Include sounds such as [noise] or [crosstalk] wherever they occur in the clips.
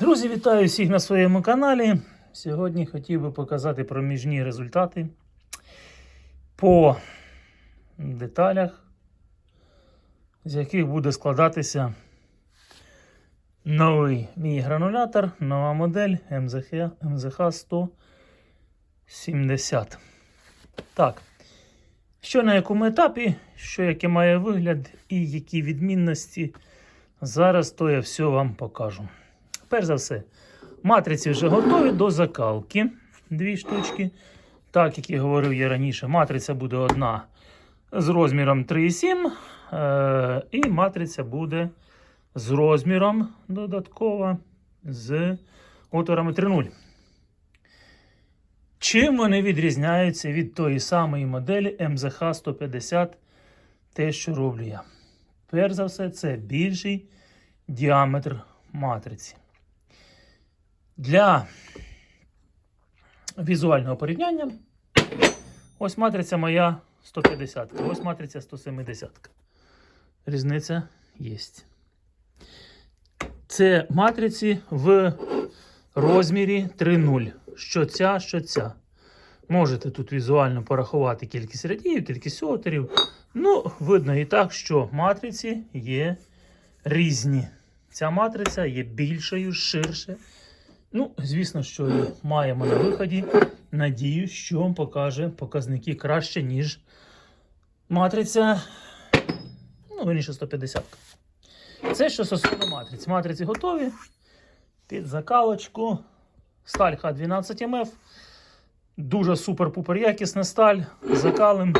Друзі, вітаю всіх на своєму каналі. Сьогодні хотів би показати проміжні результати по деталях, з яких буде складатися новий мій гранулятор, нова модель МЗХ, МЗХ 170. Так, що на якому етапі, що який має вигляд і які відмінності, зараз то я все вам покажу. Перш за все, матриці вже готові до закалки. Дві штучки. Так, як я говорив я раніше, матриця буде одна з розміром 3,7. Е, і матриця буде з розміром додатково з отворами 3,0. Чим вони відрізняються від тої самої моделі МЗХ 150, те, що роблю я? Перш за все, це більший діаметр матриці. Для візуального порівняння ось матриця моя 150, ось матриця 170. Різниця є. Це матриці в розмірі 3,0. Що ця, що ця. Можете тут візуально порахувати кількість радіїв, кількість отерів. Ну, видно і так, що матриці є різні. Ця матриця є більшою, ширше. Ну, звісно, що маємо на виході. Надію, що покаже показники краще, ніж матриця. Ну, верніше 150. Це що стосовно матриць. Матриці готові. Під закалочку. Сталь Х12МФ. Дуже супер-пупер якісна сталь. Закалим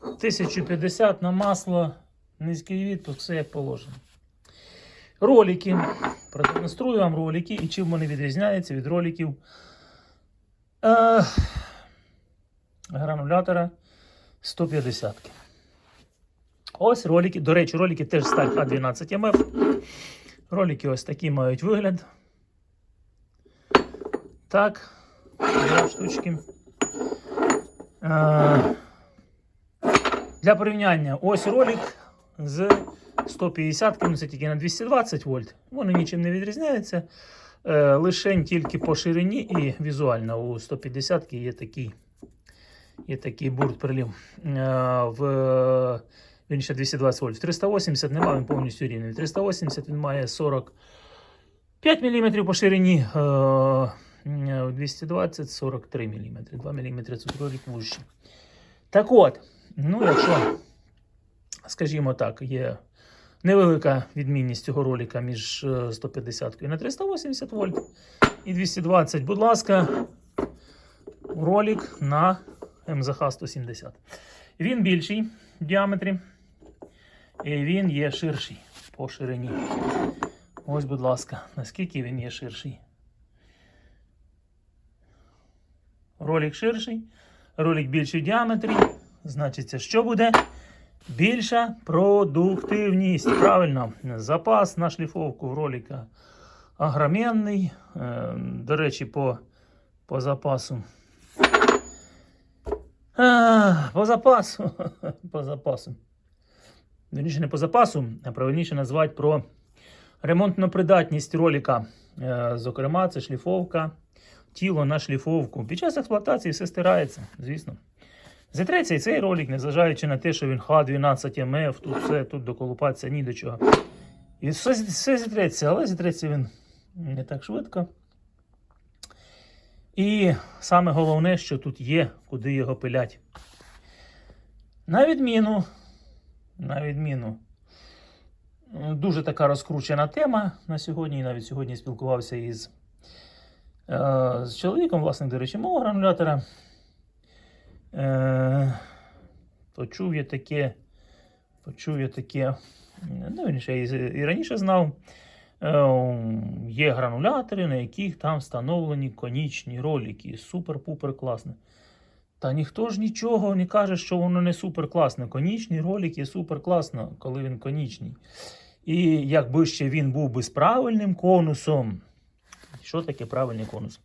1050 на масло. Низький відпуск, все як положено. Ролики. Продемонструю вам ролики і чим вони відрізняються від роликів е, гранулятора 150. Ось ролики. До речі, ролики теж сталь Х12МФ. Ролики ось такі мають вигляд. Так, два штучки. Е, для порівняння, ось ролик з 150 ну це тільки на 220 вольт. Вони нічим не відрізняються. Е, лишень тільки по ширині і візуально у 150 є такий, є такий бурт прилів. Е, в він ще 220 вольт. В 380 немає, він повністю рівний. В 380 він має 45 мм по ширині. Е, у 220 43 мм. 2 мм цукролік вужче. Так от, ну якщо, скажімо так, є невелика відмінність цього ролика між е, 150 на 380 вольт і 220. Будь ласка, ролик на МЗХ 170. Він більший в діаметрі, і він є ширший по ширині. Ось, будь ласка, наскільки він є ширший. Ролик ширший, ролик більший в діаметрі. Значиться, що буде? Більша продуктивність. Правильно, запас на шліфовку в ролика огроменний. Е, До речі, по, по запасу. А, по запасу. [laughs] по запасу. Вірніше, не по запасу, а правильніше назвати про ремонтну придатність ролика. Е, Зокрема, це шліфовка, тіло на шліфовку. Під час експлуатації все стирається, звісно. Зітреться і цей ролик, незважаючи на те, що він Х12МФ, тут все, тут доколупатися ні до чого. І все, все зітреться, але зітреться він не так швидко. І саме головне, що тут є, куди його пилять. На відміну, на відміну, дуже така розкручена тема на сьогодні. І навіть сьогодні спілкувався із е, з чоловіком, власне, до речі, мого гранулятора. Е, почув я таке, почув я таке, ну, вірніше, я і, раніше знав. Е, є гранулятори, на яких там встановлені конічні ролики. Супер-пупер класно. Та ніхто ж нічого не каже, що воно не супер класне. Конічний ролик є супер класно, коли він конічний. І якби ще він був би з правильним конусом. Що таке правильний конус?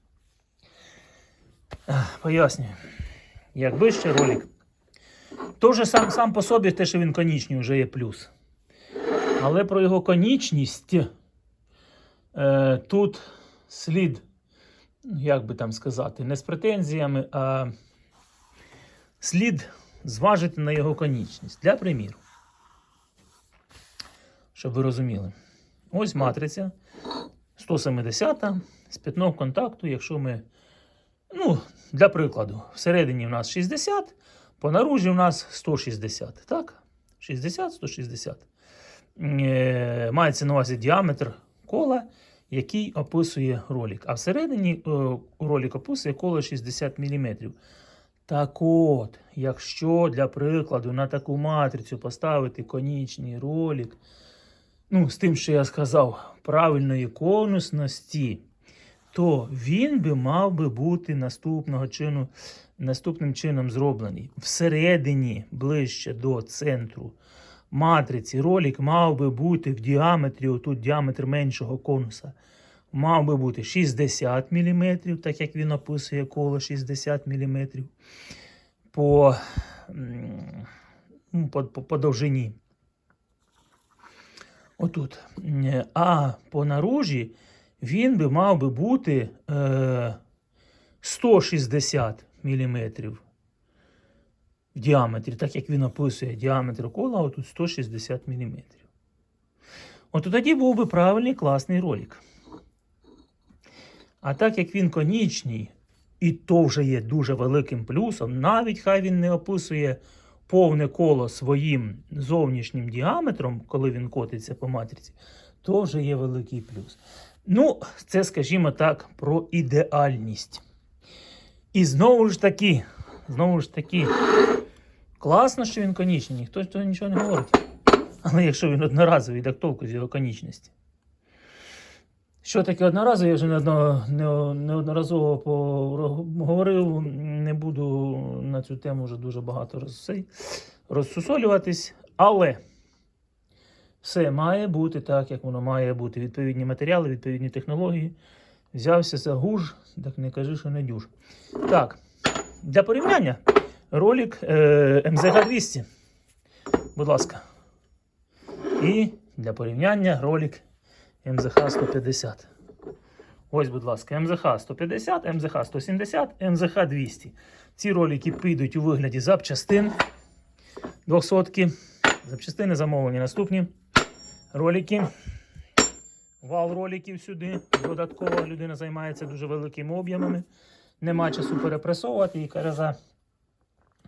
Пояснюю. Якби ще ролик. Тоже сам, сам по собі те, що він конічний, вже є плюс. Але про його конічність е, тут слід, як би там сказати, не з претензіями, а слід зважити на його конічність. Для приміру. Щоб ви розуміли. Ось матриця 170 з п'ятном контакту, якщо ми, ну, для прикладу, всередині в нас 60, по наружі в нас 160. Так? 60, 160. Е, Мається на увазі діаметр кола, який описує ролик. А всередині е, ролик описує коло 60 мм. Так от, якщо для прикладу на таку матрицю поставити конічний ролик, ну, з тим, що я сказав, правильної конусності, то він би мав би бути наступного чину, наступним чином зроблений. Всередині, ближче до центру матриці, ролик мав би бути в діаметрі, отут діаметр меншого конуса, мав би бути 60 мм, так як він описує коло 60 мм по, ну, по, по, по довжині. Отут. А по наружі він би мав би бути е, 160 мм в діаметрі, так як він описує діаметр кола, отут 160 мм. От тоді був би правильний класний ролик. А так як він конічний, і то вже є дуже великим плюсом, навіть хай він не описує повне коло своїм зовнішнім діаметром, коли він котиться по матриці, то вже є великий плюс. Ну, це, скажімо так, про ідеальність. І знову ж таки, знову ж таки, класно, що він конічний, ніхто ж того нічого не говорить. Але якщо він одноразовий, так толку з його конічності. Що таке одноразовий, я вже неодно- неодноразово говорив, не буду на цю тему вже дуже багато роз- розсусолюватись, але все має бути так, як воно має бути. Відповідні матеріали, відповідні технології. Взявся за гуж, так не кажи, що не дюж. Так, для порівняння ролик е, МЗГ 200. Будь ласка. І для порівняння ролик МЗХ 150. Ось, будь ласка, МЗХ 150, МЗХ 170, МЗХ 200. Ці ролики підуть у вигляді запчастин 200. Запчастини замовлені наступні. Ролики. Вал роликів сюди. Додатково людина займається дуже великими об'ємами. Нема часу перепресовувати і каже, за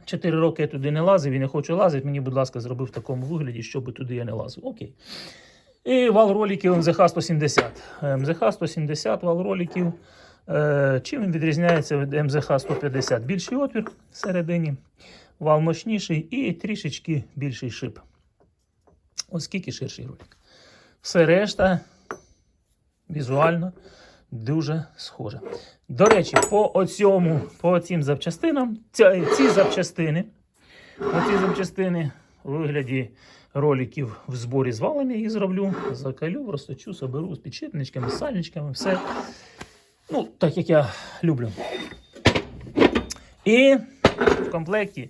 4 роки я туди не лазив і не хочу лазити. Мені, будь ласка, зроби в такому вигляді, щоб туди я не лазив. Окей. І вал роликів МЗХ 170. МЗХ 170 вал роликів. Е, Чим він відрізняється від МЗХ 150? Більший отвір всередині, вал мощніший і трішечки більший шип. Оскільки ширший ролик. Все решта візуально дуже схоже. До речі, по оцьому, по цим запчастинам, ці, ці запчастини, оці запчастини у вигляді роликів в зборі з валами їх зроблю, закалю, розточу, соберу з підшипничками, з сальничками, все. Ну, так як я люблю. І в комплекті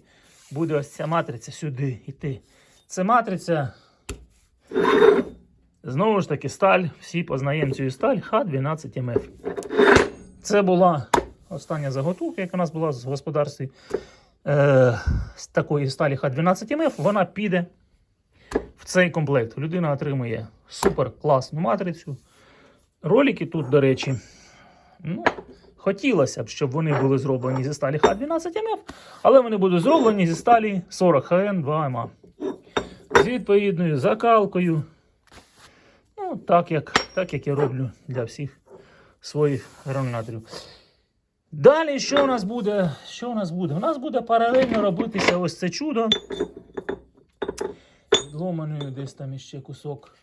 буде ось ця матриця сюди йти. Це матриця. Знову ж таки, сталь. Всі познаємо цю сталь Х12МФ. Це була остання заготовка, яка у нас була в господарстві е, з такої сталі Х12МФ. Вона піде в цей комплект. Людина отримує супер класну матрицю. Ролики тут, до речі, ну, хотілося б, щоб вони були зроблені зі сталі Х12МФ, але вони будуть зроблені зі сталі 40 ХН 2МА. З відповідною закалкою. Ну, так як, так як я роблю для всіх своїх грануляторів. Далі, що у нас буде? Що у нас буде? У нас буде паралельно робитися ось це чудо. Відломаною десь там іще кусок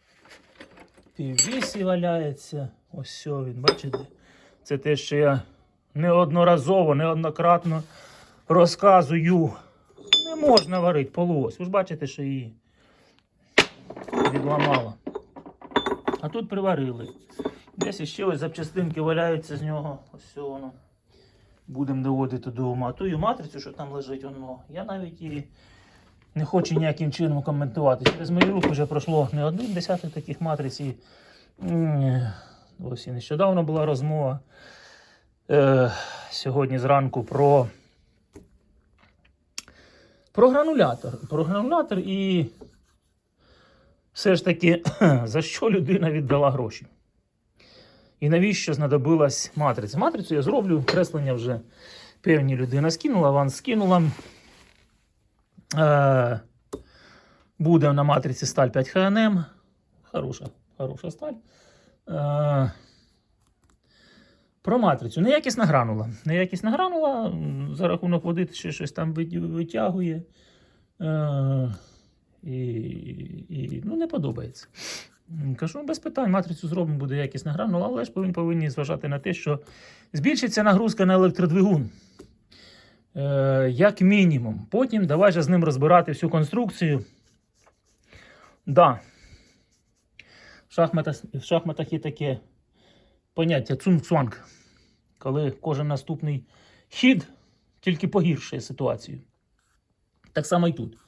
піввісі валяється. Ось все він, бачите? Це те, що я неодноразово, неоднократно розказую. Не можна варити полуось. Ви ж бачите, що її відламало. А тут приварили. Десь іще ось запчастинки валяються з нього. Ось воно. Будемо доводити до ума. Ту матрицю, що там лежить, воно. Я навіть її не хочу ніяким чином коментувати. Через мої руки вже пройшло не один десяток таких матриць. І, Ось і нещодавно була розмова е, сьогодні зранку про, про гранулятор. Про гранулятор і все ж таки, [clears throat] за що людина віддала гроші. І навіщо знадобилась матриця? Матрицю я зроблю, креслення вже певні людина скинула, аванс скинула. Е, буде на матриці сталь 5 ХНМ. Хороша, хороша сталь. Е, про матрицю. Неякісна гранула. Неякісна гранула, за рахунок води ще щось там витягує. Е, і, і ну, не подобається. Кажу, без питань, матрицю зробимо, буде якісна гранула, але ж повинні, повинні зважати на те, що збільшиться нагрузка на електродвигун. Е, як мінімум. Потім давай же з ним розбирати всю конструкцію. Да. В шахматах, в шахматах є таке поняття цунг-цванг, коли кожен наступний хід тільки погіршує ситуацію. Так само і тут.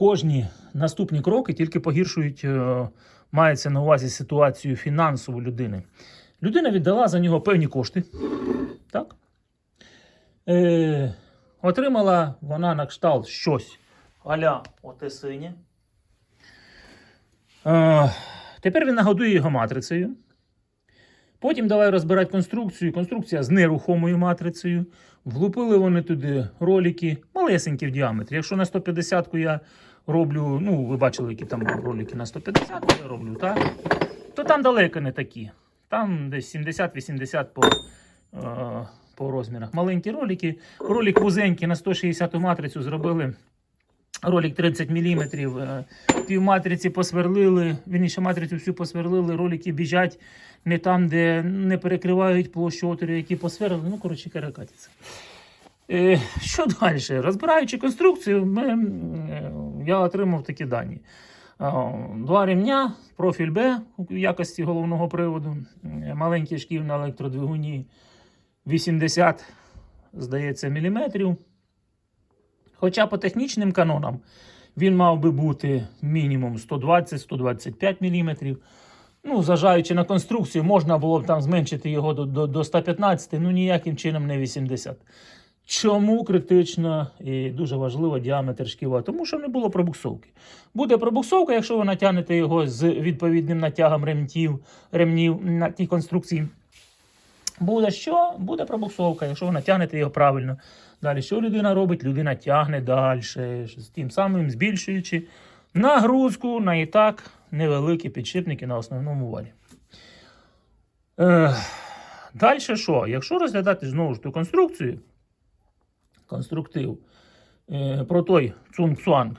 Кожні наступні кроки тільки погіршують, е, мається на увазі ситуацію фінансову людини. Людина віддала за нього певні кошти. Так? Е, отримала вона на кшталт щось аля оте синє. Е, тепер він нагодує його матрицею. Потім давай розбирати конструкцію. Конструкція з нерухомою матрицею. Влупили вони туди ролики, малесенькі в діаметрі. Якщо на 150-ку я роблю, ну, ви бачили, які там ролики на 150 я роблю, так? то там далеко не такі. Там десь 70-80 по, е, по розмірах. Маленькі ролики. Ролик вузенький на 160 матрицю зробили. Ролик 30 мм, пів матриці посверлили, вірніше матрицю всю посверлили, ролики біжать не там, де не перекривають площу отворів, які посверлили. Ну, коротше, каракатиця. Е, що далі? Розбираючи конструкцію, ми, е, я отримав такі дані. Два ремня, профіль Б у якості головного приводу, е, маленький шків на електродвигуні 80, здається, міліметрів. Хоча по технічним канонам він мав би бути мінімум 120-125 мм. Ну, зважаючи на конструкцію, можна було б там зменшити його до, до, до 115, ну ніяким чином не 80. Чому критично і дуже важливо діаметр шківа? Тому що не було пробуксовки. Буде пробуксовка, якщо ви натягнете його з відповідним натягом ремтів, ремнів на тій конструкції. Буде що? Буде пробуксовка, якщо ви натягнете його правильно. Далі, що людина робить? Людина тягне далі, тим самим збільшуючи нагрузку на і так невеликі підшипники на основному валі. Далі що? Якщо розглядати знову ж ту конструкцію, конструктив е, про той цунг-цуанг,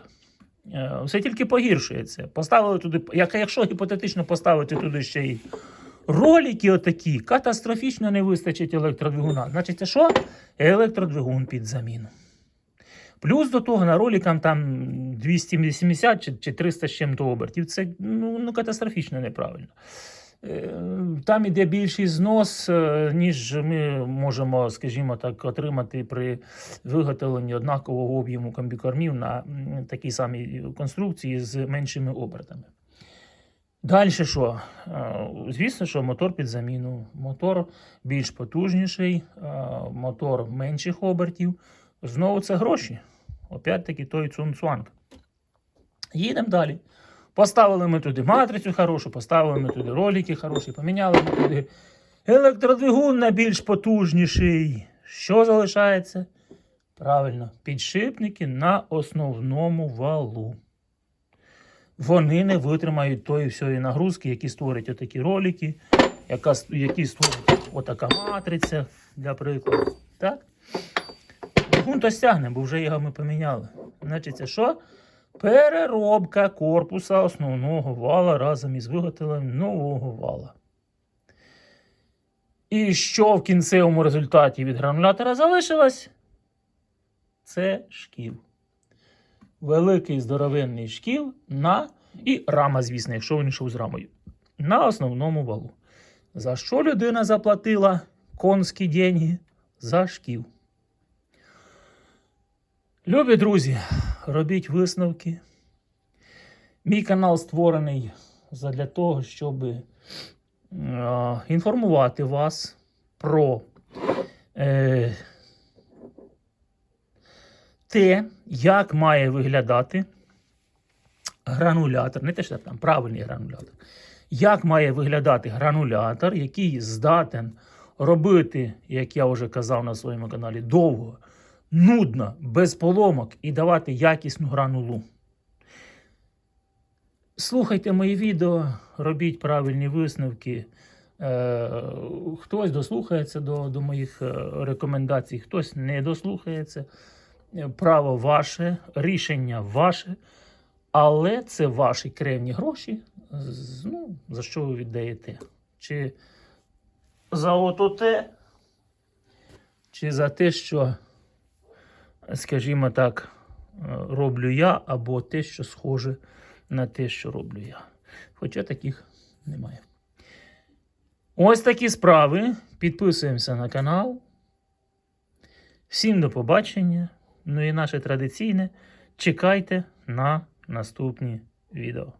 е, все тільки погіршується. Поставили туди, як, якщо гіпотетично поставити туди ще й ролики отакі, катастрофічно не вистачить електродвигуна. Значить, це що? Електродвигун під заміну. Плюс до того на роликам там 280 чи, чи 300 з чим-то обертів. Це ну, ну, катастрофічно неправильно. Е, Там іде більший знос, е, ніж ми можемо, скажімо так, отримати при виготовленні однакового об'єму комбікормів на такій самій конструкції з меншими обертами. Далі що? Е, Звісно, що мотор під заміну. Мотор більш потужніший, мотор менших обертів. Знову це гроші. Опять-таки той цунцуанг. Їдемо далі. Поставили ми туди матрицю хорошу, поставили ми туди ролики хороші, поміняли ми туди електродвигун на більш потужніший. Що залишається? Правильно, підшипники на основному валу. Вони не витримають тої всієї нагрузки, які створять отакі ролики, яка, які створить отака матриця, для прикладу. Так? Двигун то стягне, бо вже його ми поміняли. Значить, це що? Переробка корпуса основного вала разом із виготовленням нового вала. І що в кінцевому результаті від гранулятора залишилось? Це шків. Великий здоровенний шків на і рама, звісно, якщо він йшов з рамою. На основному валу. За що людина заплатила конські деньги? За шків. Любі друзі, робіть висновки. Мій канал створений задля того, щоб е, інформувати вас про е, те, як має виглядати гранулятор, не те, що там правильний гранулятор, як має виглядати гранулятор, який здатен робити, як я вже казав на своєму каналі, довго, нудно, без поломок і давати якісну гранулу. Слухайте мої відео, робіть правильні висновки. Е, хтось дослухається до, до моїх е, рекомендацій, хтось не дослухається. Е, Право ваше, рішення ваше, але це ваші кревні гроші, ну, за що ви віддаєте. Чи за ото те, чи за те, що, скажімо так, е, роблю я, або те, що схоже на те, що роблю я. Хоча таких немає. Ось такі справи. Підписуємося на канал. Всім до побачення. Ну і наше традиційне. Чекайте на наступні відео.